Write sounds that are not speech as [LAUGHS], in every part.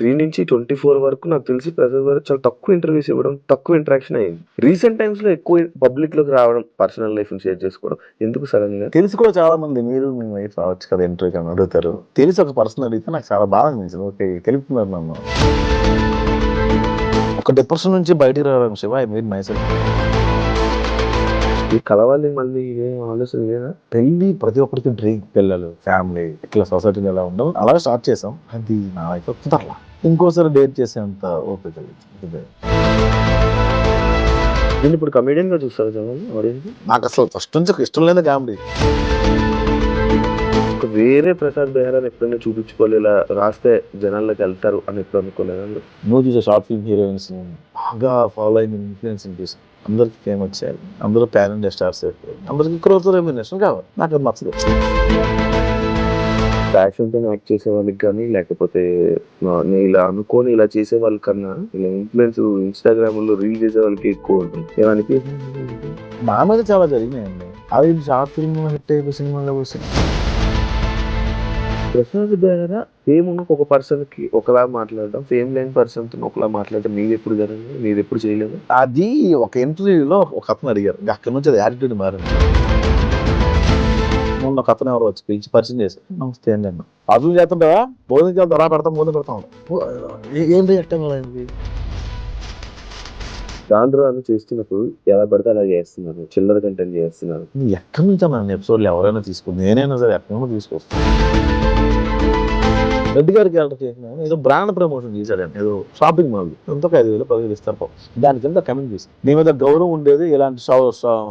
Three నుంచి twenty four వరకు నాకు తెలిసి ప్రజెంట్ వరకు చాలా తక్కువ ఇంటర్వ్యూస్ ఇవ్వడం తక్కువ ఇంటరాక్షన్ అయ్యింది. రీసెంట్ టైమ్స్లో ఎక్కువ పబ్లిక్లోకి రావడం పర్సనల్ లైఫ్ షేర్ చేసుకోవడం ఎందుకు సడన్గా? తెలిసి కూడా చాలా మంది మీరు మీ వైఫ్ రావచ్చు కదా ఇంటర్వ్యూకి అని అడుగుతారు. తెలిసి ఒక పర్సన్ అడిగితే నాకు చాలా బాగా అనిపించింది. ఓకే తెలుపుతున్నారు నన్ను. ఒక డిప్రెషన్ నుంచి బయటికి రావడం Shiva I mean myself ఈ కలవాలి మళ్ళీ ఏం ఆలోచన లేదా? పెళ్ళి ప్రతి ఒక్కరికి డ్రీమ్ పిల్లలు ఫ్యామిలీ ఇట్లా సొసైటీలో ఎలా ఉండవు అలా స్టార్ట్ చేసాం. అది నా వైఫ్ కుదరలా. ఇంకోసారి డేట్ చేసేంత ఓపిక లేదు. ఇదే. నేను ఇప్పుడు కమెడియన్గా చూస్తారు నాకు అసలు ఫస్ట్ నుంచి ఇష్టం లేని కామెడీ. ఒక వేరే ప్రసాద్ బెహరాని ఎప్పుడైనా చూపించుకోవాలి ఇలా రాస్తే జనాల్లోకి వెళ్తారు అని ఎప్పుడు అనుకోలేదు నువ్వు చూసే షార్ట్ ఫిల్మ్ హీరోయిన్స్ బాగా ఫాలో అయిన ఇన్ఫ్లుయెన్స్ చూసి అందరికి ఫేమ్ వచ్చారు అందరూ ప్యాన్ ఇండియా స్టార్స్ అందరికి క్రోత్ రెమ్యునేషన్ కావాలి. నాకు అది నచ్చదు. ప్యాషన్తో యాక్ట్ చేసే వాళ్ళకి కానీ లేకపోతే నేను ఇలా అనుకోని ఇలా చేసే వాళ్ళకన్నా ఇలా ఇన్ఫ్లుయెన్స్ ఇన్స్టాగ్రామ్లో రీల్ చేసే వాళ్ళకి ఎక్కువ ఉంటుంది. ఏమనిపిస్తుంది? మా మీద చాలా జరిగినాయండి. అది షార్ట్ ఫిల్మ్ హిట్ అయిపోయి సినిమాలో బెహరా ఫేమ్ ఉన్న ఒక పర్సన్కి ఒకలా మాట్లాడడం ఫేమ్ లేని పర్సన్తో ఒకలా మాట్లాడడం నీది ఎప్పుడు జరిగింది నీది ఎప్పుడు చేయలేదు? అది ఒక ఇంటర్వ్యూలో ఒక అతను అడిగారు. అక్కడ నుంచి అది యాటిట్యూడ్ మారింది. మొన్న ఒక అతను ఎవరు వచ్చి పిలిచి పరిచయం చేశారు నమస్తే అండి అన్న అర్థం చేస్తుంటావా భోజనం చేద్దాం రా పెడతాం భోజనం పెడతాం ఏ- ఏంటి ఎట్టం దాంట్లో అని చేస్తున్నప్పుడు ఎలా పడితే అలా చేస్తున్నారు చిల్లర కంటెంట్ చేస్తున్నారు. ఎక్కడి నుంచి అన్న ఎపిసోడ్లు ఎవరైనా తీసుకుని నేనైనా సరే ఎక్కడి నుండి తీసుకొస్తాను. రెడ్డి గారికి ఆర్డర్ చేసిన ఏదో బ్రాండ్ ప్రమోషన్ చేశాడు ఏదో షాపింగ్ మాల్ ఎంతో ఐదు వేలు పదివేలు ఇస్తారు పాపం. దాని కింద కమెంట్ చేసి నీ మీద గౌరవం ఉండేది ఇలాంటి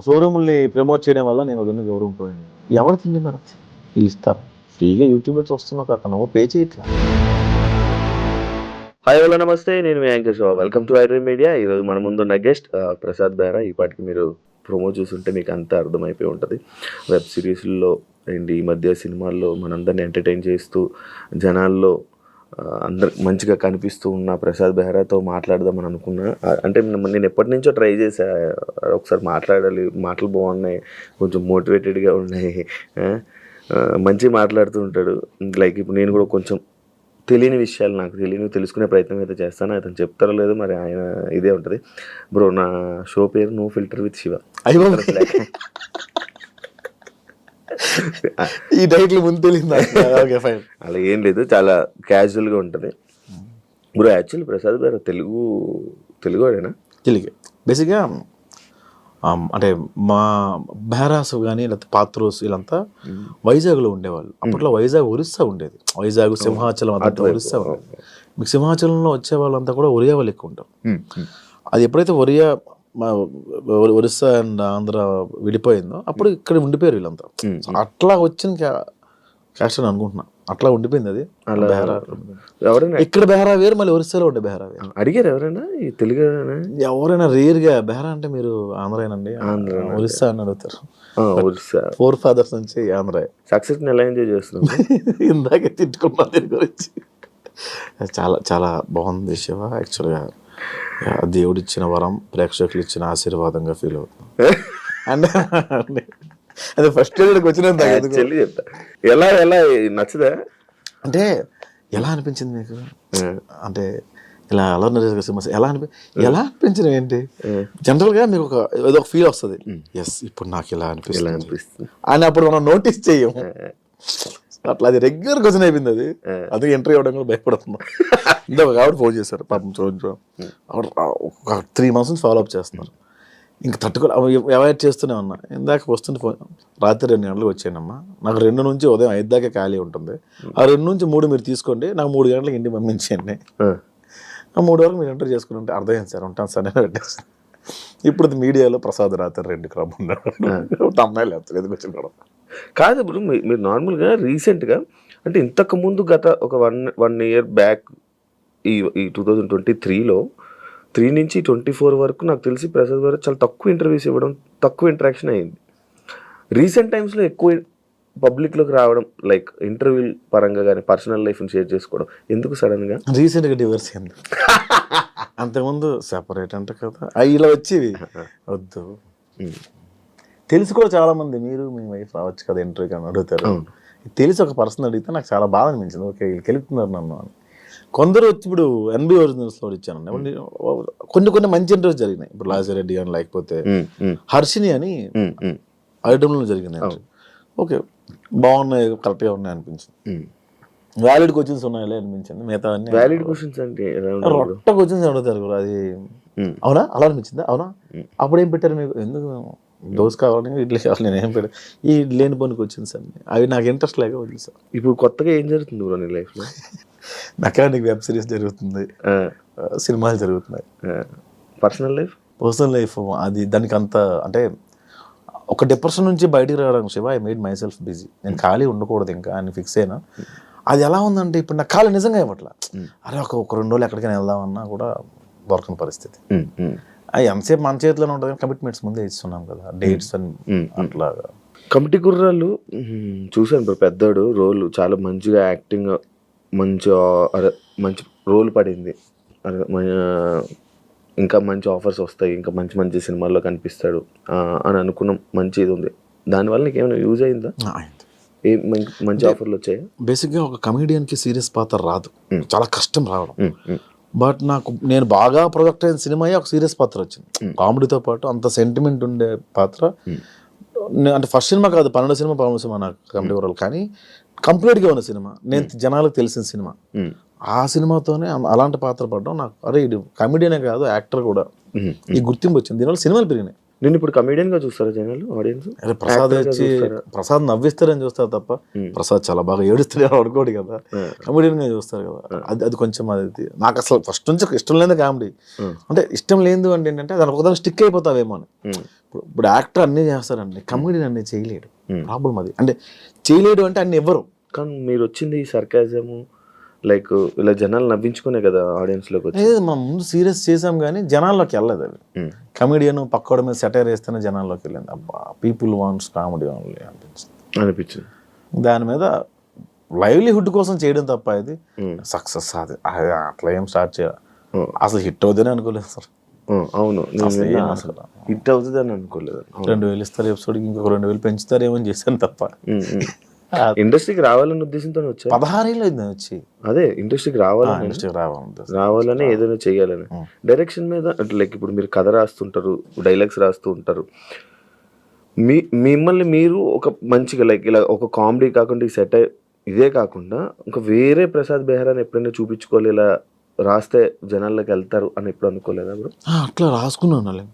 షోరూమ్ని ప్రమోట్ చేయడం వల్ల నేను వదిలిన గౌరవం పోయింది. ఎవరు తిండి మరి ఇస్తారు. ఫ్రీగా యూట్యూబ్ వస్తున్నా కాక నువ్వు పే చేయట్లా. హాయ్ హలో నమస్తే. నేను మీ anchor show welcome to iDream media ఈరోజు మన ముందున్న గెస్ట్ ప్రసాద్ బేరా ఈ పాటికి మీరు ప్రోమో చూసుంటే మీకు అంతా అర్థమైపోయి ఉంటుంది. వెబ్ సిరీస్లో అండ్. ఈ మధ్య సినిమాల్లో మనందరిని ఎంటర్టైన్ చేస్తూ జనాల్లో అందరు మంచిగా కనిపిస్తూ ఉన్న ప్రసాద్ బెహ్రాతో మాట్లాడదామని అనుకున్నా. అంటే నేను ఎప్పటి నుంచో ట్రై చేశా. ఒకసారి మాట్లాడాలి మాటలు బాగున్నాయి కొంచెం మోటివేటెడ్గా ఉన్నాయి. మంచిగా మాట్లాడుతూ ఉంటాడు. లైక్ ఇప్పుడు నేను కూడా కొంచెం తెలియని విషయాలు నాకు తెలియని తెలుసుకునే ప్రయత్నం అయితే చేస్తాను. అతను చెప్తారో లేదో మరి ఆయన ఇదే ఉంటుంది. బ్రో నా షో పేరు నో ఫిల్టర్ విత్ శివ. అయ్యో! ఈ టైటిల్ ముందు తెలియదు ఓకే ఫైన్ [LAUGHS] అలా ఏం లేదు చాలా క్యాజువల్గా ఉంటుంది. బ్రో యాక్చువల్లీ ప్రసాద్ గారు తెలుగు తెలుగు. వాడేనా తెలుగే బేసిక్గా ఆమ్, అంటే మా బెహరాస్ కానీ లేకపోతే పాత్రోస్ వీళ్ళంతా వైజాగ్లో ఉండేవాళ్ళు. అప్పట్లో వైజాగ్ ఒరిస్సా ఉండేది. వైజాగ్ సింహాచలం అంతా. ఒరిస్సా ఉండేది. మీకు సింహాచలంలో వచ్చే వాళ్ళంతా కూడా ఒరియా వాళ్ళు ఎక్కువ ఉంటారు. అది ఎప్పుడైతే ఒరియా మా ఒరిస్సా అండ్ ఆంధ్ర విడిపోయిందో అప్పుడు ఇక్కడ ఉండిపోయారు వీళ్ళంతా. అట్లా వచ్చిన క్యాస్ట్ అని అనుకుంటున్నా. అట్లా ఉండిపోయింది అది. బెహరా. ఎవరైనా ఇక్కడ బెహరా వేరు మళ్ళీ ఒరిస్సాలో ఉండే బెహరా వేరు. అడిగారు ఎవరైనా? తెలుగు ఎవరైనా రేర్గా బెహరా అంటే మీరు ఆంధ్రాయనండి. ఆంధ్ర ఒరిస్సా అని అడుగుతారు. ఒరిస్సా. ఫోర్ ఫాదర్స్ నుంచి ఆంధ్ర సక్సెస్ ఎలా ఎంజాయ్ చేస్తున్నాం [LAUGHS] ఇందాకే తిట్టుకున్నా దీని గురించి. చాలా చాలా బాగుంది శివ యాక్చువల్గా. దేవుడు ఇచ్చిన వరం ప్రేక్షకులు ఇచ్చిన ఆశీర్వాదంగా ఫీల్ అవుతుంది. అండ్ అదే ఫస్ట్ ఇయర్కి వచ్చినంత చెల్లి చెప్తా. ఎలా ఎలా నచ్చదా? అంటే ఎలా అనిపించింది మీకు? అంటే ఇలా అలా సినిమా ఎలా అనిపి ఎలా అనిపించింది ఏంటి? జనరల్గా మీకు ఒక ఏదో ఒక ఫీల్ వస్తుంది. ఎస్ ఇప్పుడు నాకు ఇలా ఎలా అనిపిస్తుంది. అనిపిస్తుంది. అని అప్పుడు మనం నోటీస్ చెయ్యం అట్లా అది రెగ్యులర్ క్వశ్చన్ అయిపోయింది అది. అది ఎంట్రీ అవ్వడం కూడా భయపడుతున్నాం. [LAUGHS] ఇంత ఒక ఆవిడ ఫోన్ చేశారు పాపం చూడండి ఆవిడ ఒక త్రీ మంత్స్ నుంచి ఫాలో అప్ చేస్తున్నారు. ఇంకా తట్టుకో అవాయిడ్ చేస్తూనే ఉన్నా. ఇందాక వస్తుంటే ఫోన్ రాత్రి రెండు గంటలకు వచ్చానమ్మా. నాకు రెండు నుంచి ఉదయం ఐదు దాకా ఖాళీ ఉంటుంది. ఆ రెండు నుంచి మూడు మీరు తీసుకోండి నాకు మూడు గంటలకు ఇంటికి పంపించండి. ఆ. మూడు వరకు మీరు ఎంటర్ చేసుకుని ఉంటే అర్థమైంది సార్? ఉంటాను సార్ అని పెట్టేసి ఇప్పుడు మీడియాలో ప్రసాద్ రాత్రి రెండు క్రమ్ ఉన్నాడు అమ్మాయిలు వచ్చిన కూడా. కాదు ఇప్పుడు మీరు నార్మల్గా రీసెంట్గా అంటే ఇంతకు ముందు గత ఒక వన్ వన్ ఇయర్ బ్యాక్ ఈ ఈ టూ థౌజండ్ ట్వంటీ త్రీలో త్రీ నుంచి ట్వంటీ ఫోర్ వరకు నాకు తెలిసి ప్రసాద్ గారు చాలా తక్కువ ఇంటర్వ్యూస్ ఇవ్వడం తక్కువ ఇంటరాక్షన్ అయ్యింది రీసెంట్ టైమ్స్లో ఎక్కువ పబ్లిక్లోకి రావడం లైక్ ఇంటర్వ్యూ పరంగా కానీ పర్సనల్ లైఫ్ని షేర్ చేసుకోవడం ఎందుకు సడన్గా? రీసెంట్గా డివర్స్ అయింది. [LAUGHS] అంతకుముందు సెపరేట్ అంట కదా ఇలా వచ్చేవి. వద్దు. తెలిసి కూడా చాలా మంది మీరు మీ వైఫ్ రావచ్చు కదా ఇంటర్వ్యూకి అని అడుగుతారు. తెలిసి ఒక పర్సన్ అడిగితే నాకు చాలా బాధ అనిపించింది. ఓకే వీళ్ళు గెలుపుతున్నారు నన్ను అని. కొందరు వచ్చి ఇప్పుడు ఎన్బి ఒరిజినల్స్లో ఇచ్చాను కొన్ని కొన్ని మంచి ఇంటర్వ్యూస్ జరిగినాయి. ఇప్పుడు లాజరెడ్డి అని లేకపోతే హర్షిని అని ఐటమ్లో జరిగింది ఓకే బాగున్నాయి కరెక్ట్గా ఉన్నాయి అనిపించింది. వ్యాలిడ్ క్వశ్చన్స్ ఉన్నాయిలే అనిపించింది. మిగతా అన్ని వ్యాలిడ్ క్వశ్చన్స్ అంటే? రొట్ట క్వశ్చన్స్ అడుగుతారు అది అవునా? అలా అనిపించిందా? అవునా? అప్పుడు ఏం పెట్టారు మీకు? ఎందుకు దోశ కావాలి ఇడ్లీ కావాలి నేను ఏం పెట్టాను ఈ లేని పనికి వచ్చింది సార్ అవి నాకు ఇంట్రెస్ట్ లేక వదిలి సార్. ఇప్పుడు కొత్తగా ఏం జరుగుతుంది బ్రో నీ లైఫ్లో? [LAUGHS] మెకానిక్ వెబ్ సిరీస్ జరుగుతుంది. సినిమాలు జరుగుతున్నాయి. పర్సనల్ లైఫ్ పర్సనల్ లైఫ్ అది దానికి అంత అంటే ఒక డిప్రెషన్ నుంచి బయటికి రావడానికి Shiva I made myself busy నేను ఖాళీ ఉండకూడదు ఇంకా అని ఫిక్స్ అయినా అది ఎలా ఉందంటే ఇప్పుడు నాకు ఖాళీ నిజంగా ఇవ్వట్ల. అరే ఒక ఒక రెండు రోజులు ఎక్కడికైనా వెళ్దామన్నా కూడా దొరకని పరిస్థితి. అది ఎంతసేపు మన చేతిలోనే ఉంటుంది కమిట్మెంట్స్ ముందే ఇస్తున్నాం కదా డేట్స్ అని అట్లాగా. కమిటీ కుర్రాళ్ళు మ్మ్, చూశాను బ్రో పెద్దోడు రోల్ చాలా మంచిగా యాక్టింగ్ మంచి మంచి రోల్ పడింది. ఇంకా మంచి ఆఫర్స్ వస్తాయి ఇంకా మంచి మంచి సినిమాల్లో కనిపిస్తాడు అని అనుకున్నాం మంచి ఇది ఉంది. దానివల్ల నీకు ఏమైనా యూజ్ అయిందా? ఏ మంచి ఆఫర్లు వచ్చాయా? బేసిక్గా ఒక కమెడియన్కి సీరియస్ పాత్ర రాదు. చాలా కష్టం రావడం. బట్ నాకు నేను బాగా ప్రొజెక్ట్ అయిన సినిమా ఒక సీరియస్ పాత్ర వచ్చింది. కామెడీతో పాటు అంత సెంటిమెంట్ ఉండే పాత్ర. నే- అంటే ఫస్ట్ సినిమా కాదు పన్నెండు సినిమా పదమూడు సినిమా నాకు కమిటీ వరల్ కానీ కంప్లీట్గా ఉన్న సినిమా. నేను జనాలకు తెలిసిన సినిమా. ఆ సినిమాతోనే అలాంటి పాత్ర పడడం నాకు అరే ఇది కమెడియనే కాదు యాక్టర్ కూడా. ఈ గుర్తింపు వచ్చింది. దీనివల్ల సినిమాలు పెరిగినాయి. నేను ఇప్పుడు కమేడియన్గా చూస్తారా జనాలు ఆడియన్స్ అరే ప్రసాద్ వచ్చి ప్రసాద్ నవ్విస్తారని చూస్తారు తప్ప ప్రసాద్ చాలా బాగా ఏడుస్తాడు అనుకోడు కదా. కమెడియన్గా చూస్తారు కదా. అది అది కొంచెం అది నాకు అసలు ఫస్ట్ నుంచి ఇష్టం లేదు కామెడీ అంటే ఇష్టం లేదు అంటే ఏంటంటే దాని ఒకదాని స్టిక్ అయిపోతావేమో అని. ఇప్పుడు ఇప్పుడు యాక్టర్ అన్నీ చేస్తారండి కమెడియన్ అన్నీ చేయలేడు. ప్రాబ్లం అది. అంటే చేయలేడు అంటే అన్ని ఇవ్వరు కానీ మీరు వచ్చింది ఈ సర్కాజము లైక్ ఇలా జనాలు నవ్వించుకునే కదా ఆడియన్స్లోకి వచ్చి మనం ముందు సీరియస్ చేసాం కానీ జనాల్లోకి వెళ్ళదు అది మ్మ్. కమెడియన్ పక్కోడ మీద సెటైర్ వేస్తేనే జనాల్లోకి వెళ్ళింది. అబ్బా పీపుల్ వాంట్స్ కామెడీ ఓన్లీ అనిపించింది. అనిపించింది. దాని మీద లైవ్లీహుడ్ కోసం చేయడం తప్ప ఇది. సక్సెస్ అది. అది అట్లా ఏం స్టార్ట్ చేయాలి మ్మ్. అసలు హిట్ అవుతుందని అనుకోలేదు సార్. అవును. హిట్ అవుతుంది అని అనుకోలేదు. రెండు వేలు ఇస్తారు ఎపిసోడ్కి ఇంకొక రెండు వేలు పెంచుతారేమో అని చేశాను తప్ప. ఇండస్ట్రీకి రావాలనే ఉద్దేశంతో వచ్చా పదహారేళ్ళు అయింది వచ్చి. అదే ఇండస్ట్రీకి రావాలని. ఇండస్ట్రీ రావాలి రావాలని ఏదైనా చేయాలని. డైరెక్షన్ మీద అంటే లైక్ ఇప్పుడు మీరు కథ రాస్తుంటారు డైలాగ్స్ రాస్తూ ఉంటారు. మీ మిమ్మల్ని మీరు ఒక మంచిగా లైక్ ఇలా ఒక కామెడీ కాకుండా ఈ సెట్ ఇదే కాకుండా ఇంకా వేరే ప్రసాద్ బెహ్రాని ఎప్పుడైనా చూపించుకోవాలి ఇలా రాస్తే జనాల్లోకి వెళ్తారు అని ఎప్పుడు అనుకోలేదా బ్రో? ఆ, అట్లా రాసుకున్నాను.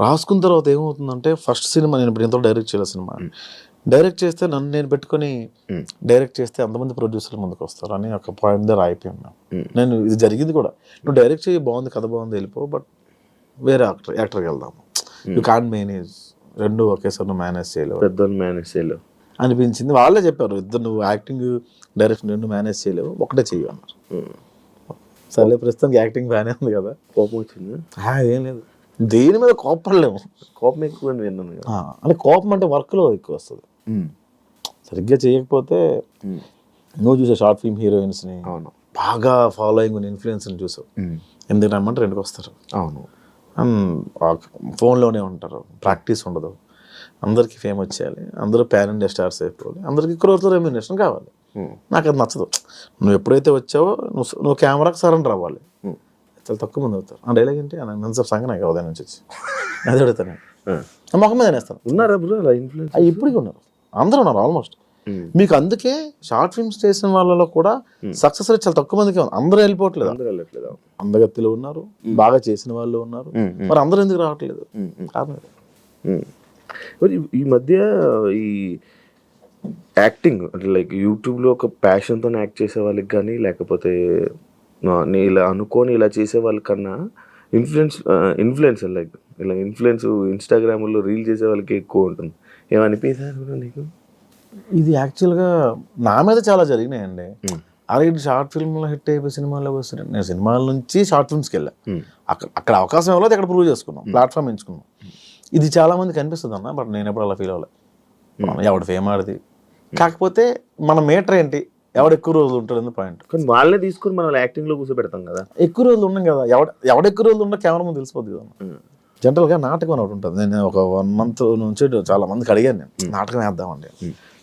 రాసుకున్న తర్వాత ఏమవుతుందంటే ఫస్ట్ సినిమా నేను ఇప్పుడు ఇంత డైరెక్ట్ చేయాలి సినిమా. డైరెక్ట్ చేస్తే నన్ను నేను పెట్టుకొని. డైరెక్ట్ చేస్తే అంతమంది ప్రొడ్యూసర్లు ముందుకు వస్తారు అని ఒక పాయింట్ దగ్గర అయిపోయాను మ్మ్. నేను ఇది జరిగింది కూడా. నువ్వు డైరెక్ట్ చేయి బాగుంది కథ బాగుంది వెళ్ళిపో బట్ వేరే యాక్టర్ యాక్టర్కి వెళ్దాము యూ కాన్ మేనేజ్ రెండు ఒకేసారి నువ్వు మేనేజ్ చేయలేవు. పెద్దోళ్ళు మేనేజ్ చేయలేవు. అనిపించింది. వాళ్ళే చెప్పారు ఇద్దరు నువ్వు యాక్టింగ్ డైరెక్షన్ రెండు మేనేజ్ చేయలేవు ఒకటే చెయ్యి అన్నారు. ఉం. సర్లే ప్రస్తుతానికి యాక్టింగ్ బాగానే ఉంది కదా. కోపం వచ్చింది ఏం లేదు. దేని మీద కోపడలేము కోపం ఎక్కువ విన్నాను అంటే కోపం అంటే వర్క్లో ఎక్కువ వస్తుంది. సరిగ్గా చేయకపోతే. నువ్వు చూసే షార్ట్ ఫిల్మ్ హీరోయిన్స్ని అవును. బాగా ఫాలోయింగ్ ఉన్న ఇన్ఫ్లుయెన్స్ని చూసావు. ఎందుకు రమ్మంటే రెండుకి వస్తారు. అవును. ఫోన్లోనే ఉంటారు. ప్రాక్టీస్ ఉండదు. అందరికీ ఫేమ్ వచ్చేయాలి. అందరూ ప్యాన్ ఇండియా స్టార్స్ అయిపోవాలి. అందరికీ క్రోర్తో రెమ్యునేషన్ కావాలి. నాకు అది నచ్చదు. నువ్వు ఎప్పుడైతే వచ్చావో నువ్వు నువ్వు కెమెరాకి సరెండర్ అవ్వాలి. చాలా తక్కువ మంది అవుతారు. ఆ డైలాగ్ ఏంటి? నన్ను సంగ నాకు ఉదయం నుంచి వచ్చి. [LAUGHS] అది అడుగుతాను మొహం మీద నేస్తాను ఉన్నారా అవి ఇప్పటికీ ఉన్నారు. అందరూ ఉన్నారు ఆల్మోస్ట్ మీకు అందుకే షార్ట్ ఫిల్మ్స్ చేసిన వాళ్ళలో కూడా సక్సెస్ రేట్ చాలా తక్కువ మందికి ఉంది. అందరూ వెళ్ళిపోవట్లేదు. అందరూ వెళ్ళట్లేదు. అందగత్తిలో ఉన్నారు బాగా చేసిన వాళ్ళు ఉన్నారు. మరి అందరూ ఎందుకు రావట్లేదు? ఈ మధ్య ఈ యాక్టింగ్ అంటే లైక్ యూట్యూబ్లో ఒక ప్యాషన్తో యాక్ట్ చేసే వాళ్ళకి కానీ లేకపోతే ఆ, నీ ఇలా అనుకొని ఇలా చేసే వాళ్ళకన్నా ఇన్ఫ్లుయెన్స్ ఇన్ఫ్లుయెన్సర్ లైక్ ఇలా ఇన్ఫ్లుయెన్స్ ఇన్స్టాగ్రామ్లో రీల్ చేసే వాళ్ళకి ఎక్కువ ఉంటుంది. ఏమనిపించారు నీకు? ఇది యాక్చువల్గా నా మీద చాలా జరిగినాయండి. ఇది షార్ట్ ఫిల్మ్లో హిట్ అయిపోయి సినిమాల్లోకి వస్తున్నాను నేను సినిమాల నుంచి షార్ట్ ఫిల్మ్స్కి వెళ్ళా. అక్కడ అక్కడ అవకాశం ఇవ్వలేదు అక్కడ ప్రూవ్ చేసుకున్నాం. ప్లాట్ఫామ్ ఎంచుకున్నాం. ఇది చాలా మందికి అనిపిస్తుంది అన్న బట్ నేను ఎప్పుడు అలా ఫీల్ అవ్వలేదు ఎవడు ఫేమ్ ఆడిది. కాకపోతే మన మీటర్ ఏంటి? ఎవడు ఎక్కువ రోజులు ఉంటాడు పాయింట్ కానీ వాళ్ళే తీసుకొని మనం యాక్టింగ్లో కూర్చోబెడతాం కదా. ఎక్కువ రోజులు ఉన్నాం కదా ఎవడ ఎవడ ఎక్కువ రోజులు ఉన్నా కెమెరా ముందు తెలిసిపోద్ది కదా. జనరల్గా నాటకం అని ఒకటి ఉంటుంది. నేను ఒక వన్ మంత్ నుంచి చాలా మందికి అడిగాను నేను. నాటకం వేద్దామండి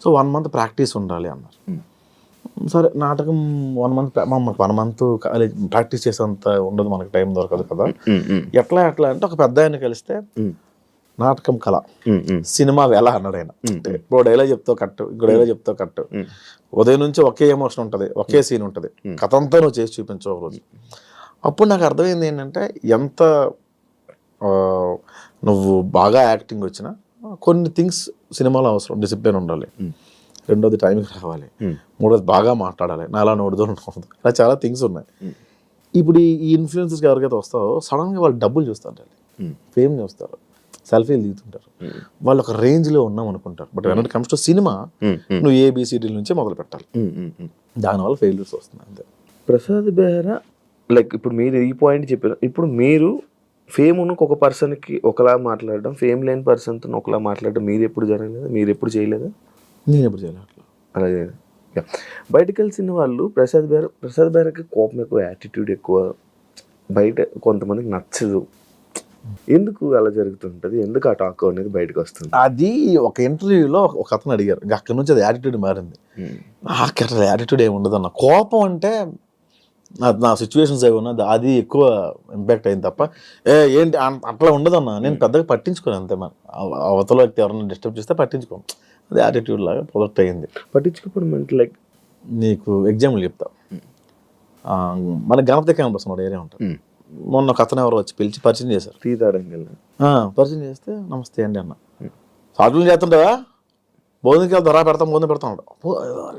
సో వన్ మంత్ ప్రాక్టీస్ ఉండాలి అన్నారు. సరే నాటకం వన్ మంత్ మనకు వన్ మంత్ కాలేజ్ ప్రాక్టీస్ చేసేంత ఉండదు మనకి టైం దొరకదు కదా. ఎట్లా ఎట్లా అంటే ఒక పెద్ద ఆయన కలిస్తే నాటకం కళ. సినిమా వేళ అన్నాడు ఆయన. అంటే ఇప్పుడు డైలాగ్ చెప్తావు కట్టు ఇంకో డైలాగ్ చెప్తావు కట్టు. ఉదయం నుంచి ఒకే ఎమోషన్ ఉంటుంది ఒకే సీన్ ఉంటుంది. కథ అంతా నువ్వు చేసి చూపించవు రోజు అప్పుడు నాకు అర్థమైంది ఏంటంటే ఎంత నువ్వు బాగా యాక్టింగ్ వచ్చినా కొన్ని థింగ్స్ సినిమాలో అవసరం డిసిప్లిన్ ఉండాలి. రెండోది టైంకి రావాలి. మూడోది బాగా మాట్లాడాలి. నాలా నోడుదో ఉండకూడదు ఇలా చాలా థింగ్స్ ఉన్నాయి. ఇప్పుడు ఈ- ఈ ఇన్ఫ్లుయెన్సెస్ ఎవరికైతే వస్తావో సడన్గా వాళ్ళు డబ్బులు చూస్తారు ఫేమ్ చూస్తారు. సెల్ఫీలు దిగుతుంటారు. వాళ్ళు ఒక రేంజ్లో ఉన్నాం అనుకుంటారు. But when it comes to cinema నువ్వు ఏబిసిడీల నుంచే మొదలు పెట్టాలి. దానివల్ల ఫెయిల్యూర్స్ వస్తున్నాయి అంతే. ప్రసాద్ బెహ్రా లైక్ ఇప్పుడు మీరు ఈ పాయింట్ చెప్పారు. ఇప్పుడు మీరు ఫేమ్ ఉన్న ఒక పర్సన్కి ఒకలా మాట్లాడడం ఫేమ్ లేని పర్సన్తో ఒకలా మాట్లాడడం మీరు ఎప్పుడు జరగలేదు? మీరు ఎప్పుడు చేయలేదా? నేను ఎప్పుడు చేయలేదు అట్లా. అలా చేయలేదు? Yeah. బయటకు కలిసిన వాళ్ళు ప్రసాద్ బెహ్రా ప్రసాద్ బెహ్రాకి కోపం ఎక్కువ యాటిట్యూడ్ ఎక్కువ. బయట కొంతమందికి నచ్చదు. ఎందుకు అలా జరుగుతుంటుంది? ఎందుకు ఆ టాక్ అనేది బయటకు వస్తుంది? అది ఒక ఇంటర్వ్యూలో ఒక అతను అడిగారు. అక్కడి నుంచి అది యాటిట్యూడ్ మారింది. నాకు అసలు యాటిట్యూడ్ ఏమి ఉండదు అన్న కోపం అంటే నా నా సిచ్యువేషన్స్ ఏమి ఉన్నది అది ఎక్కువ ఇంపాక్ట్ అయింది తప్ప. ఏ ఏంటి అట్లా ఉండదు అన్న నేను పెద్దగా పట్టించుకోను అంతే మన అవ- అవతల వ్యక్తి ఎవరైనా డిస్టర్బ్ చేస్తే పట్టించుకోను. అది యాటిట్యూడ్ లాగా ప్రొడక్ట్ అయ్యింది పట్టించుకోవడం అంటే లైక్ నీకు ఎగ్జాంపుల్ చెప్తా. మన గణపతి క్యాంపస్ మన ఏరియా ఉంటుంది. మొన్న ఒక అతను ఎవరో వచ్చి పిలిచి పరిచయం చేశారు. టీ పరిచయం చేస్తే నమస్తే అండి అన్న. సాటులు చేస్తుంటావా? భోజనకి వెళ్తా రా పెడతాం భోజనం పెడతాం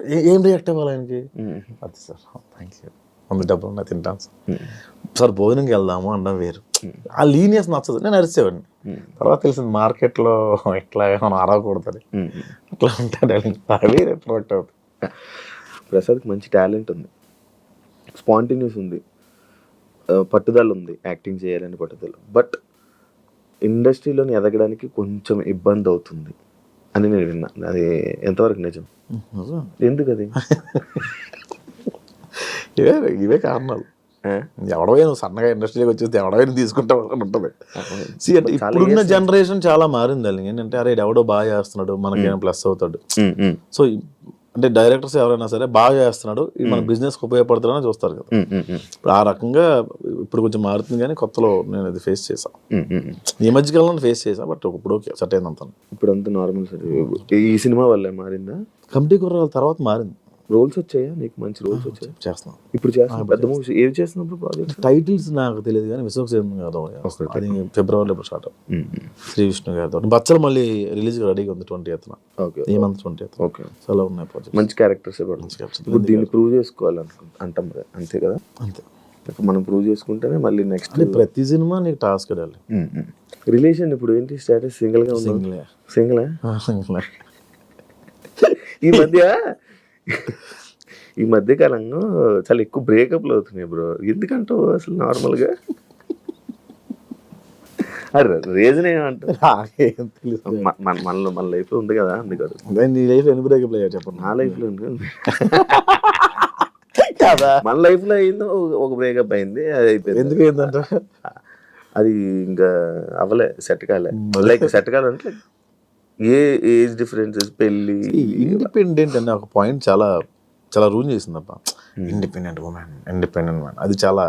ఏం రియాక్ట్ అవ్వాలి ఆయనకి? అది సార్ థ్యాంక్ యూ అంత డబ్బులు ఉన్నాయి తింటాను సార్ సార్ భోజనంకి వెళ్దాము అనడం వేరు ఆ లీనియస్ నచ్చదు నేను అరిసేవాడిని తర్వాత తెలిసింది మార్కెట్లో ఇట్లా మనం అరవకూడదని అట్లా ఉంటాడు అవి ప్రొడక్ట్ అవుతుంది ప్రసాద్కి మంచి టాలెంట్ ఉంది స్పాంటిన్యూస్ ఉంది పట్టుదల ఉంది యాక్టింగ్ చేయాలని పట్టుదల బట్ ఇండస్ట్రీలోని ఎదగడానికి కొంచెం ఇబ్బంది అవుతుంది అని నేను విన్నా అది ఎంతవరకు నిజం ఎందుకు అది ఇవే ఇవే కారణాలు. ఆ? ఎవడవే నువ్వు సన్నగా ఇండస్ట్రీకి వచ్చేస్తే ఎవడవే నువ్వు తీసుకుంటావు అని ఉంటుంది. See, అంటే ఇప్పుడున్న జనరేషన్ చాలా మారింది అది ఏంటంటే అరే ఎవడో బాగా చేస్తున్నాడు మనకేమైనా ప్లస్ అవుతాడు. సో అంటే డైరెక్టర్స్ ఎవరైనా సరే బాగా చేస్తున్నాడు ఇది మన బిజినెస్కి ఉపయోగపడుతుందని చూస్తారు కదా. ఇప్పుడు ఆ రకంగా ఇప్పుడు కొంచెం మారుతుంది కానీ కొత్తలో నేను ఇది ఫేస్ చేశాను ఈ మధ్యకాలంలో ఫేస్ చేశాను బట్ ఇప్పుడు ఓకే సెట్ అయిందంతా ఇప్పుడు అంతా నార్మల్ ఈ సినిమా వల్లే మారిందా? కమిటీ కుర్రాల తర్వాత మారింది. రోల్స్ వచ్చాయా? నీకు మంచి రోల్స్ వచ్చాయి? చేస్తున్నాం. ఇప్పుడు చేస్తున్నా పెద్ద మూవీస్ ఏవి చేస్తున్నప్పుడు ప్రాజెక్ట్స్ టైటిల్స్ నాకు తెలియదు కానీ విశ్వక్సేన్ గారు అది ఫిబ్రవరిలో ఇప్పుడు స్టార్ట్ శ్రీ విష్ణు గారితో బచ్చలు మళ్ళీ రిలీజ్ రెడీగా ఉంది ట్వంటీ ఎత్తున. ఓకే ఈ మంత్ ట్వంటీ ఎత్తున. ఓకే. సో అలా ఉన్నాయి ప్రాజెక్ట్ మంచి క్యారెక్టర్స్ ఇప్పుడు దీన్ని ప్రూవ్ చేసుకోవాలనుకుంటా అంటాం కదా. అంతే కదా? అంతే. మనం ప్రూవ్ చేసుకుంటేనే మళ్ళీ నెక్స్ట్ ప్రతి సినిమా నీకు టాస్క్ వెళ్ళాలి రిలేషన్ ఇప్పుడు ఏంటి? స్టేటస్ సింగిల్గా ఉంది? సింగిలే. సింగిల్? సింగిలే. ఈ మధ్య [LAUGHS] ఈ మధ్య కాలంలో చాలా ఎక్కువ బ్రేకప్లు అవుతున్నాయి బ్రో ఎందుకంటావు అసలు నార్మల్గా? [LAUGHS] అరే రీజన్ ఏమంటారు [LAUGHS] నాకేం తెలుసు మన మన మన- మన లైఫ్లో ఉంది కదా అందుకని నేను నీ లైఫ్ ఎన్ని బ్రేకప్ అయ్యా చెప్పండి నా లైఫ్లో ఉంది కదా. మన లైఫ్లో అయిందో ఒక- ఒక బ్రేకప్ అయింది అది అయిపోయింది. ఎందుకు ఏంటంటే అది ఇంకా అవలే సెట్ కాలే. లైక్ సెట్ కాలంటే ఏ ఏజ్ డిఫరెన్సెస్? పెళ్ళి ఇండిపెండెంట్ అనే ఒక పాయింట్ చాలా చాలా రూల్ చేసిందప్ప ఇండిపెండెంట్ ఉమెన్ ఇండిపెండెంట్ మ్యాన్ అది చాలా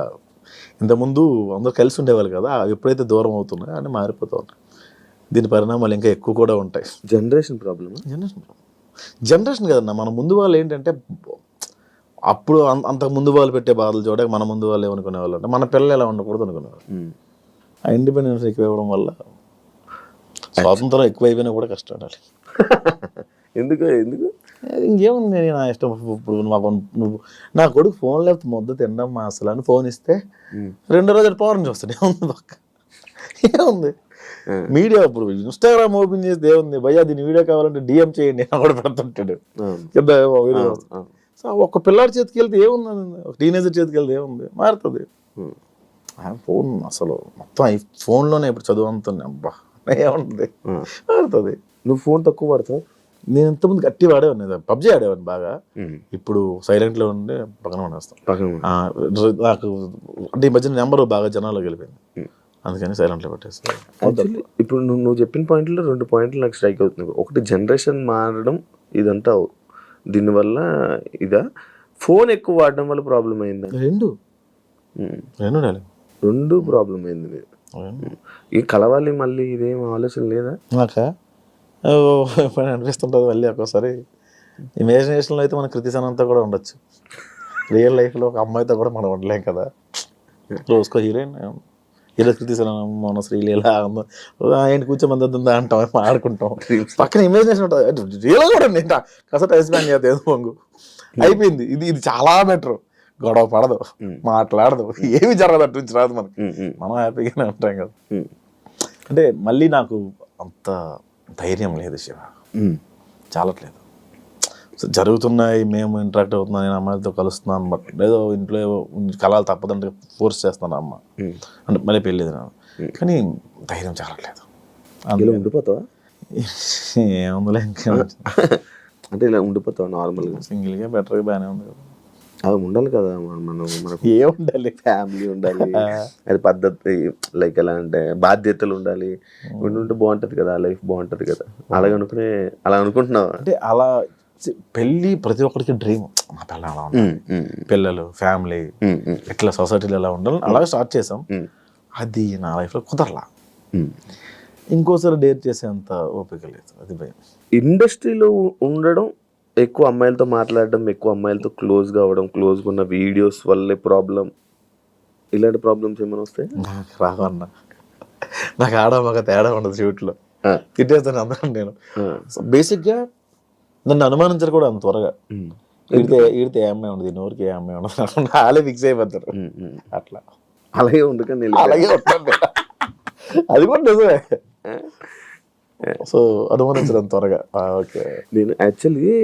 ఇంతకుముందు అందరూ కలిసి ఉండేవాళ్ళు కదా ఎప్పుడైతే దూరం అవుతున్నాయో అని మారిపోతూ ఉంటాయి. దీని పరిణామాలు ఇంకా ఎక్కువ కూడా ఉంటాయి. జనరేషన్ ప్రాబ్లమ్ జనరేషన్ జనరేషన్ కదన్న మన ముందు వాళ్ళు ఏంటంటే అప్పుడు అం- అంతకు ముందు వాళ్ళు పెట్టే బాధలు చూడక మన ముందు వాళ్ళు ఏమనుకునే వాళ్ళు అంటే మన పిల్లలు ఎలా ఉండకూడదు అనుకునేవాళ్ళు. ఆ ఇండిపెండెన్స్ ఎక్కువ ఇవ్వడం వల్ల స్వాతంత్రం ఎక్కువ అయిపోయినా కూడా కష్టపడాలి [LAUGHS] ఎందుకు ఎందుకు? ఇంకేముంది నేను నా ఇష్టం. ఇప్పుడు మా నువ్వు నా కొడుకు ఫోన్ లేకపోతే ముద్ద మా అసలు అని ఫోన్ ఇస్తే రెండో రోజు పవర్ చూస్తాడు ఏముంది పక్క? ఏముంది? మీడియా ఇప్పుడు ఇన్స్టాగ్రామ్ ఓపెన్ చేస్తే ఏముంది భయ్యా దీని వీడియో కావాలంటే డిఎం చేయండి అని కూడా పెడుతుంటాడు. కింద వీడియో. సో ఒక పిల్లాడి చేతికి వెళ్తే ఏముంది? ఒక టీనేజర్ చేతికి వెళ్తే ఏముంది? మారుతుంది. ఫోన్ అసలు మొత్తం ఈ ఫోన్లోనే ఇప్పుడు చదువు అంతుంది అబ్బా ఏముంటుంది మారుతుంది. నువ్వు ఫోన్ తక్కువ పడతావు నేను ఇంతకుముందు గట్టి వాడేవాడిని పబ్జీ ఆడేవాడిని బాగా. ఇప్పుడు సైలెంట్లో ఉండి పక్కన పడేస్తాం. నాకు అంటే ఈ మధ్యన నెంబర్ బాగా జనాల్లో వెళ్ళిపోయింది. అందుకని సైలెంట్లో పెట్టేస్తాను. ఇప్పుడు నువ్వు నువ్వు చెప్పిన పాయింట్లో రెండు పాయింట్లు నాకు స్ట్రైక్ అవుతుంది ఒకటి జనరేషన్ మారడం ఇదంతా దీనివల్ల ఇదా? ఫోన్ ఎక్కువ వాడడం వల్ల ప్రాబ్లం అయిందా? రెండు. రెండు రెండు ప్రాబ్లం అయింది. ఈ కలవాలి మళ్ళీ ఇదేం ఆలోచన లేదా? నాక ఎప్పుడైనా అనిపిస్తుంటుంది మళ్ళీ ఒక్కోసారి. ఇమాజినేషన్లో అయితే మన కృతి సనంతా కూడా ఉండొచ్చు. రియల్ లైఫ్లో ఒక అమ్మాయితో కూడా మనం ఉండలేం కదా. రోజుకో హీరోయిన్ హీరో కృతి సనం మన శ్రీలీల ఉందో, ఏంటి కూర్చోమంది ఉందా అంటాం ఆడుకుంటాం పక్కన ఇమాజినేషన్ ఉంటుంది. రియల్ కూడా ఉంది కాస్త టైం చేద్దాం పొంగు అయిపోయింది. ఇది ఇది చాలా బెటర్ గొడవ పడదు మాట్లాడదు ఏమి జరగదు అటు నుంచి రాదు మనకి. మనం హ్యాపీగానే ఉంటాం కదా. అంటే మళ్ళీ నాకు అంత ధైర్యం లేదు శివ. చాలట్లేదు. జరుగుతున్నాయి మేము ఇంటరాక్ట్ అవుతున్నాం నేను అమ్మాయిలతో కలుస్తున్నాను బట్ ఏదో ఇంట్లో కలాలు తప్పదంటే ఫోర్స్ చేస్తాను అమ్మ. అంటే మళ్ళీ పెళ్ళేది నాకు కానీ ధైర్యం చాలట్లేదు. ఇలా ఉండిపోతావా? ఏముందిలే ఇంకా. అంటే ఇలా ఉండిపోతావా నార్మల్గా సింగిల్గా బెటర్గా బాగానే ఉంది కదా. అది ఉండాలి కదా మన- మనకు ఏ ఉండాలి? ఫ్యామిలీ ఉండాలి. అది పద్ధతి లైక్ ఎలా అంటే బాధ్యతలు ఉండాలి. ఉండి ఉంటే బాగుంటది కదా లైఫ్ బాగుంటది కదా. అలాగ అనుకునే అలా అనుకుంటున్నావా? అంటే అలా పెళ్ళి ప్రతి ఒక్కరికి డ్రీమ్ మా పిల్ల అలా పిల్లలు ఫ్యామిలీ ఎట్లా సొసైటీలో ఎలా ఉండాలి అలాగే స్టార్ట్ చేసాం. అది నా లైఫ్లో కుదరలా. ఇంకోసారి డేర్ చేసేంత ఓపిక లేదు. అది భయం. ఇండస్ట్రీలో ఉండడం ఎక్కువ అమ్మాయిలతో మాట్లాడడం ఎక్కువ అమ్మాయిలతో క్లోజ్గా అవ్వడం క్లోజ్గా ఉన్న వీడియోస్ వల్లే ప్రాబ్లం ఇలాంటి ప్రాబ్లమ్స్ ఏమైనా వస్తాయి? నాకు రావన్న నాకు ఆడ మగ తేడా ఉండదు షూట్లో. తిట్టేస్తాను అందరం నేను. బేసిక్గా నన్ను అనుమానించరు కూడా అంత త్వరగా. ఈడితే ఈడితే ఏ అమ్మాయి ఉండదు నోరికి ఏ అమ్మాయి ఉండదు వాళ్ళే ఫిక్స్ అయిపోతారు. అట్లా. అలాగే ఉండకండి అలాగే ఉంటాను అది కూడా నిజమే. సో అనుమానించడం త్వరగా ఓకే నేను యాక్చువల్లీ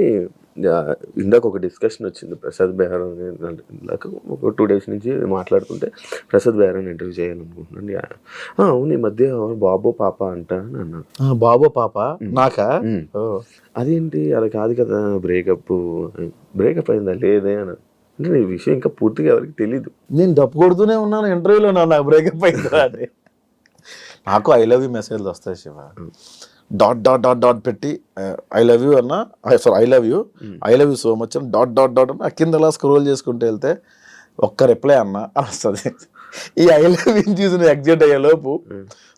ఇందాక ఒక డిస్కషన్ వచ్చింది ప్రసాద్ బెహ్రా ఇందాక ఒక టూ డేస్ నుంచి మాట్లాడుతుంటే ప్రసాద్ బెహ్రాని ఇంటర్వ్యూ చేయాలనుకుంటున్నాను అవును ఈ మధ్య బాబు పాప అంట అని అన్నారు బాబో పాప నాకా అదేంటి అది కాదు కదా బ్రేకప్ బ్రేకప్ అయిందా లేదే అని అంటే ఈ విషయం ఇంకా పూర్తిగా ఎవరికి తెలీదు నేను డప్పు కొడుతూనే ఉన్నాను ఇంటర్వ్యూలో నా నాకు బ్రేకప్ అయిందా అని నాకు ఐ లవ్ యూ మెసేజ్లు వస్తాయి Shiva. Dot dot dot dot పెట్టి ఐ లవ్ యూ అన్న sorry I love you I love you so much అని డాట్ డాట్ డాట్ అన్న కింద అలా స్క్రోల్ చేసుకుంటూ వెళ్తే ఒక్క రిప్లై అన్న అని వస్తుంది. ఈ ఐ లవ్ యూ చూసి నేను ఎగ్జైట్ అయ్యే లోపు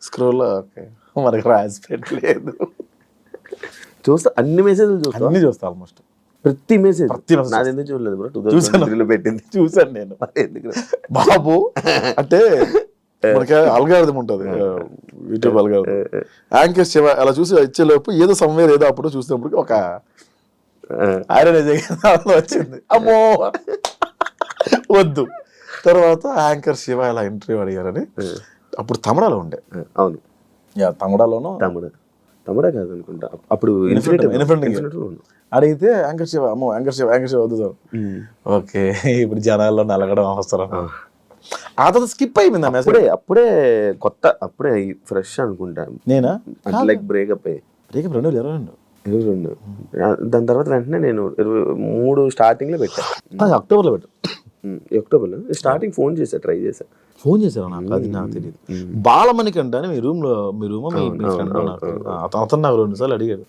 స్క్రోల్ ఓకే మనకు రాసి పెట్టలేదు చూస్తా అన్ని మెసేజ్లు చూస్తా? అన్ని చూస్తా ఆల్మోస్ట్ ప్రతి మెసేజ్ ప్రతి message. నాది ఎందుకు చూడలేదు బ్రో? టూ చూసాను. థౌసండ్ పెట్టింది. చూసాను నేను. ఎందుకు? బాబు అంటే మనకి అల్గారిథం ఉంటుంది. యూట్యూబ్ అల్గారిథం యాంకర్ శివ అలా చూసి ఇచ్చేలోపు ఏదో సమ్వేర్ ఏదో అప్పుడు చూసినప్పుడు ఒక ఐరన్ వచ్చింది. అమ్మో! వద్దు. తర్వాత యాంకర్ శివ ఇలా ఇంటర్వ్యూ అడిగారని అప్పుడు తమిళలో ఉండే. అవును. యా తమిళలోనూ తమ్ముడే కాదు అనుకుంటా అప్పుడు ఇన్ఫినిటీ. ఇన్ఫినిటీ. అడిగితే యాంకర్ శివ అమ్మో యాంకర్ శివ యాంకర్ శివ వద్దు ఓకే ఇప్పుడు జనాల్లో నలగడం అవసరం. ఆ తర్వాత స్కిప్ అయిపోయింది మెసేజ్ అప్పుడే అప్పుడే కొత్త అప్పుడే ఫ్రెష్ అనుకుంటా. నేనా? లైక్ బ్రేకప్ అయ్యి రేపు రెండు వేల ఇరవై రెండు. ఇరవై రెండు. దాని తర్వాత వెంటనే నేను ఇరవై మూడు స్టార్టింగ్లో పెట్టా. అది అక్టోబర్లో పెట్టు. అక్టోబర్లో స్టార్టింగ్ ఫోన్ చేసా ట్రై చేసా ఫోన్ చేశారు నాకు అది నాకు తెలియదు బాలమణికంట అని మీ రూమ్లో మీ రూమ్. అతను నాకు రెండు సార్లు అడిగాడు.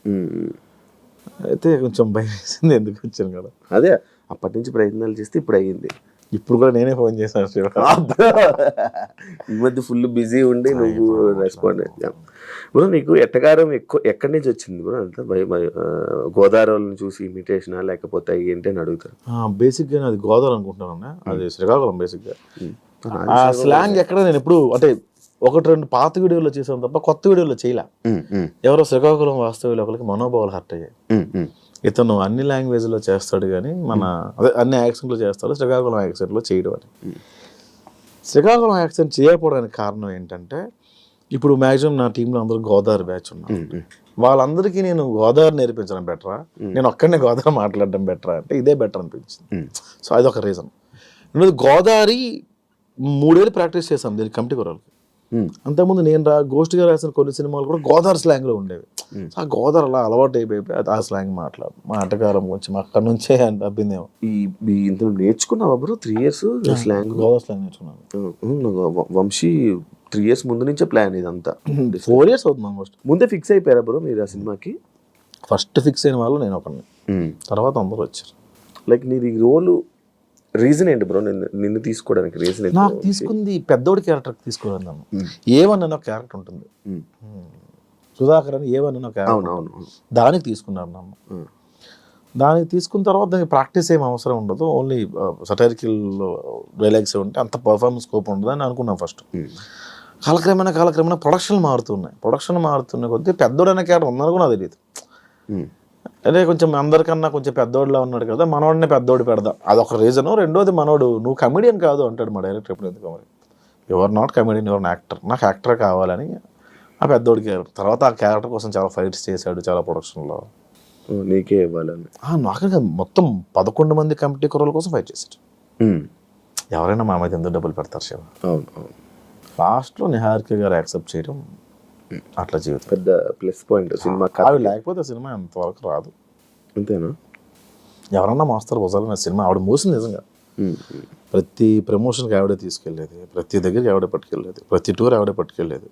అయితే కొంచెం భయం వేసింది ఎందుకు వచ్చాను కదా. అదే అప్పటి నుంచి ప్రయత్నాలు చేస్తే ఇప్పుడు అయ్యింది. ఇప్పుడు కూడా నేనే ఫోన్ చేశాను శివ ఈ మధ్య ఫుల్ బిజీ ఉండి నువ్వు రెస్పాండ్ బ్రో నీకు ఎట్టకారం ఎక్కువ ఎక్కడి నుంచి వచ్చింది బ్రో అంతా? భయ భయ- ఆ, గోదావరిని చూసి ఇమిటేషనా లేకపోతే ఏంటి అని అడుగుతారు. బేసిక్గా అది గోదావరి అనుకుంటున్నాను అన్న. అది శ్రీకాకుళం బేసిక్గా ఉమ్. ఆ స్లాంగ్ ఎక్కడ నేను ఎప్పుడు అంటే ఒకటి రెండు పాత వీడియోలో చేసాను తప్ప కొత్త వీడియోలో చేయలే. ఎవరో శ్రీకాకుళం వాస్తవ్యులు ఒకరికి మనోభావాలు హర్ట్ అయ్యాయి. ఇతను అన్ని లాంగ్వేజ్లో చేస్తాడు కానీ మన అదే అన్ని యాక్సెంట్లో చేస్తాడు శ్రీకాకుళం యాక్సెంట్లో చేయడం అని. శ్రీకాకుళం యాక్సెంట్ చేయకపోవడానికి కారణం ఏంటంటే ఇప్పుడు మ్యాక్సిమం నా టీంలో అందరూ గోదావరి బ్యాచ్ ఉన్నారు. ఉమ్, ఉమ్. వాళ్ళందరికీ నేను గోదావరి నేర్పించడం బెటరా? నేను ఒక్కడనే గోదావరి మాట్లాడడం బెటరా అంటే ఇదే బెటర్ అనిపించింది. సో అదొక రీజన్. రెండోది గోదావరి మూడేళ్ళు ప్రాక్టీస్ చేసాం దీనికి కమిటీ కురాలకి. అంతకుముందు నేను రా గోష్ఠిగా రాసిన కొన్ని సినిమాలు కూడా గోదావరి స్లాంగ్లో ఉండేవి. ఆ గోదావరి అలా అలవాటు అయిపోయి ఆ స్లాంగ్ మాట్లాడు. మా ఆటగారం కొంచెం అక్కడ నుంచే అబ్బిందేమో. ఈ ఇందులో నేర్చుకున్నావా bro? Three years slang Godavari slang నేర్చుకున్నాను. వంశీ త్రీ ఇయర్స్ ముందు నుంచే ప్లాన్ ఇదంతా. ఫోర్ ఇయర్స్ అవుతుంది ఆల్మోస్ట్ ముందే ఫిక్స్ అయిపోయారా బ్రో మీరు ఆ సినిమాకి? ఫస్ట్ ఫిక్స్ అయిన వాళ్ళు నేను ఒకరిని తర్వాత అందరూ వచ్చారు. లైక్ నీది రోల్ రీజన్ ఏంటి బ్రో? నిన్ను నిన్ను తీసుకోవడానికి రీజన్ ఏంటి నాకు తీసుకుంది పెద్దోడి క్యారెక్టర్ తీసుకోవాలి ఒక క్యారెక్టర్ ఉంటుంది. సుధాకర్ అని అవును అవును. దానికి తీసుకున్నారు నన్ను. దానికి తీసుకున్న తర్వాత దానికి ప్రాక్టీస్ ఏం అవసరం ఉండదు. ఓన్లీ సటైరికల్ డైలాగ్స్ ఉంటే అంత పర్ఫార్మెన్స్ స్కోప్ ఉండదు అని అనుకున్నాను ఫస్ట్. కాలక్రమేణా కాలక్రమేణా ప్రొడక్షన్ మారుతున్నాయి. ప్రొడక్షన్ మారుతున్న కొద్దీ పెద్దోడనే క్యారెక్టర్ ఉందని కూడా నాకు తెలియదు. అదే కొంచెం అందరికన్నా కొంచెం పెద్దోడిలా ఉన్నాడు కదా మనోడిని పెద్దోడు పెడదాం. అదొక రీజను రెండోది మనోడు నువ్వు కమెడియన్ కాదు అంటాడు మా డైరెక్టర్ ఎప్పుడు ఎందుకు మరి your not comedian your actor నాకు యాక్టర్ కావాలని ఆ పెద్దోడి క్యారెక్టర్ తర్వాత ఆ క్యారెక్టర్ కోసం చాలా ఫైట్స్ చేశాడు చాలా ప్రొడక్షన్లో. నీకే ఇవ్వాలని నాకు కాదు, మొత్తం పదకొండు మంది కమిటీ కుర్రల కోసం ఫైట్ చేశాడు. ఎవరైనా మా మీద ఎందుకు డబ్బులు పెడతారు శివ? అవును లాస్ట్లో నిహారిక గారు యాక్సెప్ట్ చేయడం అట్లా జీవితం. పెద్ద ప్లస్ పాయింట్ సినిమా ఆవిడ లేకపోతే సినిమా ఎంతవరకు రాదు. అంతేనా? ఎవరన్నా మోస్తారు భుజాలు సినిమా ఆవిడ మోసింది నిజంగా. ప్రతి ప్రమోషన్కి ఆవిడే తీసుకెళ్ళేది ప్రతి దగ్గరికి ఆవిడే పట్టుకెళ్ళేది ప్రతి టూర్ ఆవిడే పట్టుకెళ్ళేది.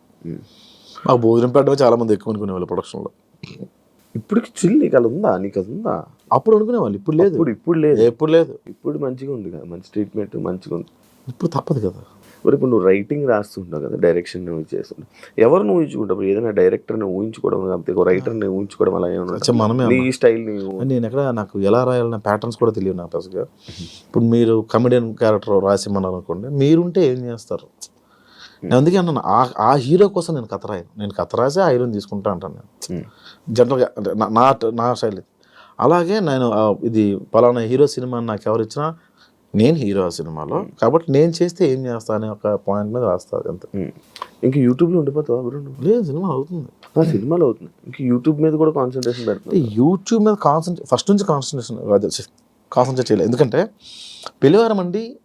మాకు భోజనం పెట్టడమే చాలా మంది ఎక్కువ అనుకునేవాళ్ళు ప్రొడక్షన్లో ఇప్పటికి చిల్ నీకు అలా ఉందా? నీకు అది ఉందా? అప్పుడు అనుకునేవాళ్ళు ఇప్పుడు లేదు. ఇప్పుడు ఇప్పుడు లేదు. ఎప్పుడు లేదు. ఇప్పుడు మంచిగా ఉంది కదా మంచి ట్రీట్మెంట్ మంచిగా ఉంది. ఇప్పుడు తప్పదు కదా. మరి ఇప్పుడు నువ్వు రైటింగ్ రాస్తుంటావు కదా డైరెక్షన్ నువ్వు చేస్తుంటావు. ఎవరు నువ్వు ఊహించుకుంటావు ఏదైనా డైరెక్టర్ని ఊహించుకోవడం లేకపోతే రైటర్ని ఊహించుకోవడం అలా ఏమన్నా నీ స్టైల్ నేను ఎక్కడ నాకు ఎలా రాయాలన్న ప్యాటర్న్స్ కూడా తెలియదు నాకు అసలు ఇప్పుడు మీరు కమెడియన్ క్యారెక్టర్ రాసిమ్మన్నారు అనుకోండి మీరుంటే ఏం చేస్తారు? నేను అందుకే అన్నాను ఆ ఆ హీరో కోసం నేను కథ రాయను. నేను కథ రాసి ఆ హీరోని తీసుకుంటా అంటాను నేను. జనరల్గా అంటే నా- నా శైలి అలాగే నేను ఇది పలానా హీరో సినిమా నాకు ఎవరు ఇచ్చినా నేను హీరో ఆ సినిమాలో. కాబట్టి నేను చేస్తే ఏం చేస్తా అనే ఒక పాయింట్ మీద రాస్తా అంత. ఇంక యూట్యూబ్లో ఉండిపోతావా లేదు సినిమా అవుతుంది. సినిమాలో అవుతుంది. ఇంక యూట్యూబ్ మీద కూడా కాన్సన్ట్రేషన్ పెడుతుంది యూట్యూబ్ మీద కాన్సన్ట్రేట్ ఫస్ట్ నుంచి కాన్సన్ట్రేషన్ కాన్సన్ట్రేట్ చేయలేదు. ఎందుకంటే పెళ్ళివారం అండి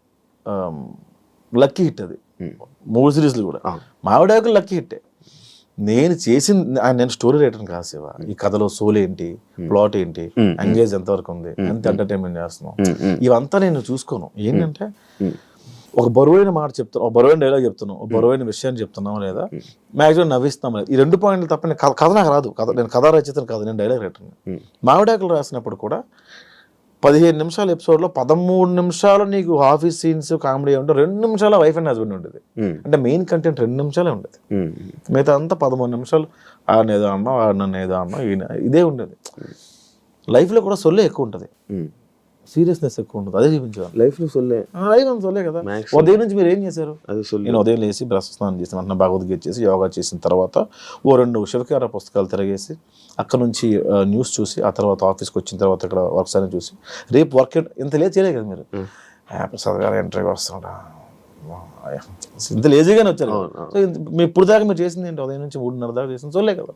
లక్కీ హిట్ అది. మూడు సిరీస్లు కూడా. మావిడాకులు లక్కీ హిట్టే. నేను చేసిన నేను స్టోరీ రైటర్ కాదు శివ. ఈ కథలో సోల్ ఏంటి ప్లాట్ ఏంటి. ఎంగేజ్ ఎంతవరకు ఉంది ఎంత ఎంటర్టైన్మెంట్ చేస్తున్నాం. ఇవంతా నేను చూసుకోను. ఏంటంటే ఒక బరువైన మాట చెప్తాను ఒక బరువైన డైలాగ్ చెప్తున్నాం ఒక బరువైన విషయాన్ని చెప్తున్నాం లేదా? మ్యాక్సిమం నవ్విస్తాం ఈ రెండు పాయింట్లు తప్ప నేను కథ కథ నాకు రాదు. కథ నేను కథ రచయితను కాదు నేను డైలాగ్ రైటర్ని మామిడాకులు రాసినప్పుడు కూడా పదిహేను నిమిషాల ఎపిసోడ్లో పదమూడు నిమిషాలు నీకు ఆఫీస్ సీన్స్ కామెడీ ఉంటే రెండు నిమిషాల వైఫ్ అండ్ హస్బెండ్ ఉండేది. అంటే మెయిన్ కంటెంట్ రెండు నిమిషాలే ఉండేది. మిగతా అంతా పదమూడు నిమిషాలు. ఆడిన ఏదో అన్నాం ఆడిన ఏదో అన్నాం ఈయన ఇదే ఉండేది. లైఫ్లో కూడా సొల్లే ఎక్కువ ఉంటుంది. సీరియస్నెస్ ఎక్కువ ఉంటుంది అదే చూపించాలి లైఫ్లో సొల్లే. లైఫ్ అంత సొల్లే కదా. ఉదయం నుంచి మీరు ఏం చేశారు? నేను ఉదయం లేచి బ్రష్ స్నానం చేసిన వెంటనే భగవద్గీత చేసి యోగా చేసిన తర్వాత ఓ రెండు శివకార పుస్తకాలు తిరగేసి అక్కడ నుంచి న్యూస్ చూసి ఆ తర్వాత ఆఫీస్కి వచ్చిన తర్వాత ఇక్కడ వర్క్స్ అని చూసి రేపు వర్క్ ఇంత లేట్ చేయలేదు కదా మీరు? ప్రసాద్ గారు ఇంటర్వ్యూ వస్తున్నాడా? ఇంత లేజీగానే వచ్చారు. సో ఇప్పుడు దాకా మీరు చేసింది ఏంటి? ఉదయం నుంచి మూడున్నర దాకా చేసింది చూడలే కదా.